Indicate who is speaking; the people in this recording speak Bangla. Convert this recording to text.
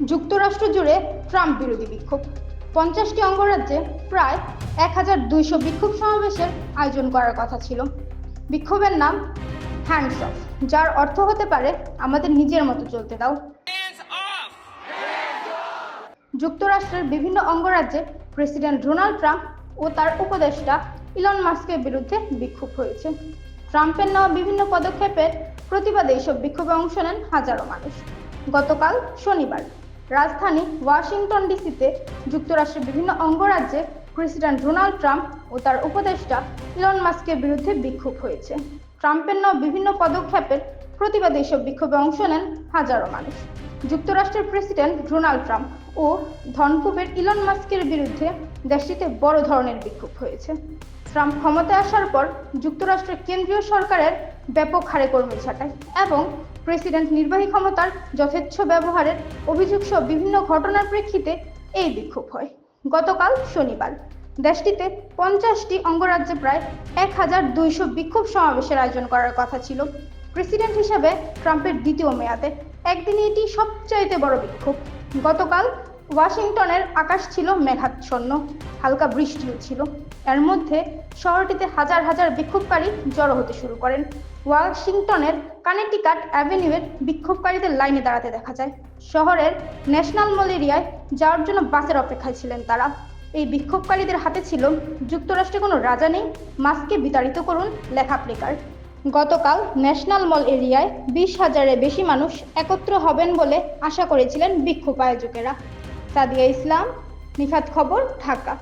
Speaker 1: যুক্তরাষ্ট্র জুড়ে ট্রাম্প বিরোধী বিক্ষোভ। পঞ্চাশটি অঙ্গরাজ্যে প্রায় এক হাজার দুইশো বিক্ষোভ সমাবেশের আয়োজন করার কথা ছিল। বিক্ষোভের নাম হ্যান্ডস অফ যার অর্থ হতে পারে আমাদের নিজের মতো চলতে দাও। যুক্তরাষ্ট্রের বিভিন্ন অঙ্গরাজ্যে প্রেসিডেন্ট ডোনাল্ড ট্রাম্প ও তার উপদেষ্টা ইলন মাস্কের বিরুদ্ধে বিক্ষোভ হয়েছে। ট্রাম্পের নেওয়া বিভিন্ন পদক্ষেপের প্রতিবাদে এইসব বিক্ষোভে অংশ নেন হাজারো মানুষ। গতকাল শনিবার রাজধানী ওয়াশিংটন ডিসিতে যুক্তরাষ্ট্রের বিভিন্ন অঙ্গরাজ্যে প্রেসিডেন্ট ডোনাল্ড ট্রাম্প ও তার উপদেষ্টা ইলন মাস্কের বিরুদ্ধে বিক্ষোভ হয়েছে। ট্রাম্পের নেওয়া বিভিন্ন পদক্ষেপের প্রতিবাদে এইসব বিক্ষোভে অংশ নেন হাজারো মানুষ। যুক্তরাষ্ট্রের প্রেসিডেন্ট ডোনাল্ড ট্রাম্প ও ধনকুবের ইলন মাস্কের বিরুদ্ধে দেশটিতে বড় ধরনের বিক্ষোভ হয়েছে। ট্রাম্প ক্ষমতায় আসার পর যুক্তরাষ্ট্রের কেন্দ্রীয় সরকারের ব্যাপক হারে কর্মী ছাঁটাই এবং প্রেসিডেন্ট নির্বাহী ক্ষমতার যথেচ্ছ ব্যবহারের অভিযোগ সহ বিভিন্ন ঘটনার প্রেক্ষিতে এই বিক্ষোভ হয়। গতকাল শনিবার দেশটিতে পঞ্চাশটি অঙ্গরাজ্যে প্রায় এক হাজার দুইশো বিক্ষোভ সমাবেশের আয়োজন করার কথা ছিল। প্রেসিডেন্ট হিসাবে ট্রাম্পের দ্বিতীয় মেয়াদে একদিনে এটি সবচাইতে বড় বিক্ষোভ। গতকাল ওয়াশিংটনের আকাশ ছিল মেঘাচ্ছন্ন, হালকা বৃষ্টিও ছিল। এর মধ্যে শহরটিতে হাজার হাজার বিক্ষোভকারী জড়ো হতে শুরু করেন। ওয়াশিংটনের কানেটিকাট অ্যাভিনিউয়ের বিক্ষোভকারীদের লাইনে দাঁড়াতে দেখা যায়। শহরের ন্যাশনাল মল এরিয়ায় যাওয়ার জন্য বাসের অপেক্ষায় ছিলেন তারা। এই বিক্ষোভকারীদের হাতে ছিল যুক্তরাষ্ট্রে কোনো রাজা নেই মাস্কে বিতাড়িত করুন লেখা প্লেকার্ড গতকাল ন্যাশনাল মল এরিয়ায় বিশ হাজারের বেশি মানুষ একত্র হবেন বলে আশা করেছিলেন বিক্ষোভ আয়োজকেরা। সাদিয়া ইসলাম। নিখাত খবর ঢাকা।